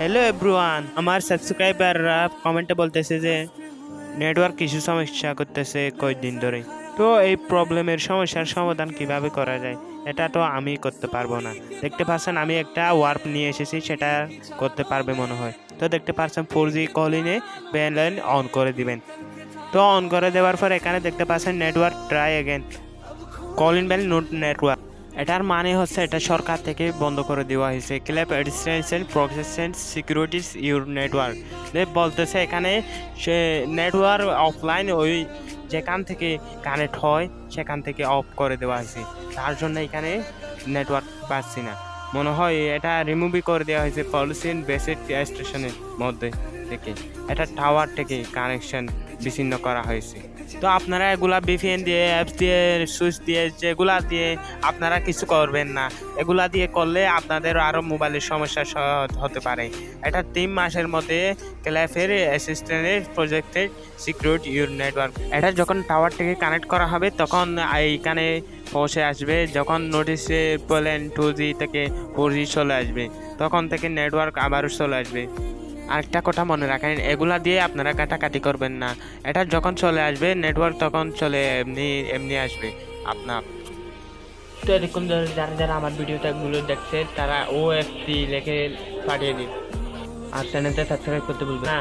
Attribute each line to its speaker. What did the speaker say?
Speaker 1: Hello everyone আমার সাবস্ক্রাইবাররা কমেন্টে বলতেছে যে নেটওয়ার্ক কিছু সমস্যা করতেছে কয়েকদিন ধরে। তো এই প্রবলেমের সমস্যার সমাধান কীভাবে করা যায়, এটা তো আমি করতে পারব না। দেখতে পাচ্ছেন, আমি একটা ওয়ার্প নিয়ে এসেছি, সেটা করতে পারবে মনে হয়। তো দেখতে পাচ্ছেন ফোর জি কলিনে ব্যানলাইন অন করে দিবেন। তো অন করে দেওয়ার পর এখানে দেখতে পাচ্ছেন network try again calling bell note network এটার মানে হচ্ছে এটা সরকার থেকে বন্ধ করে দেওয়া হয়েছে। ক্ল্যাপ এডিসেন্সিয়াল প্রফেশন সিকিউরিটিস, ইউর নেটওয়ার্ক। বলতেছে এখানে সে নেটওয়ার্ক অফলাইন ওই যেখান থেকে কানেক্ট হয়, সেখান থেকে অফ করে দেওয়া হয়েছে। তার জন্য এখানে নেটওয়ার্ক পাচ্ছি না। মনে হয় এটা রিমুভই করে দেওয়া হয়েছে পলিসিন বেসিক স্টেশনের মধ্যে থেকে। এটা টাওয়ার থেকে কানেকশন বিচ্ছিন্ন করা হয়েছে। তো আপনারা এগুলা বিপিএন দিয়ে, অ্যাপস দিয়ে, সুইচ দিয়ে, যেগুলা দিয়ে আপনারা কিছু করবেন না। এগুলা দিয়ে করলে আপনাদের আরও মোবাইলের সমস্যা হতে পারে। এটা তিন মাসের মধ্যে ক্ল্যাফের অ্যাসিস্ট্যান্টের প্রজেক্টের সিকিউরিট ইউর নেটওয়ার্ক। এটা যখন টাওয়ার থেকে কানেক্ট করা হবে, তখন এইখানে পৌঁছে আসবে। যখন নোটিশে বলেন টু জি থেকে ফোর জি চলে আসবে, তখন থেকে নেটওয়ার্ক আবারও চলে আসবে। আরেকটা কথা মনে রাখেন, এগুলা দিয়ে আপনারা কাটাকাটি করবেন না। এটা যখন চলে আসবে নেটওয়ার্ক তখন চলে এমনি এমনি আসবে। আপনার তো এরকম যারা যারা আমার ভিডিওটা এগুলো দেখছে, তারা ও এফ সি লেখে পাঠিয়ে দিন। আর চ্যানেলটা সাবস্ক্রাইব করতে ভুলবেন না।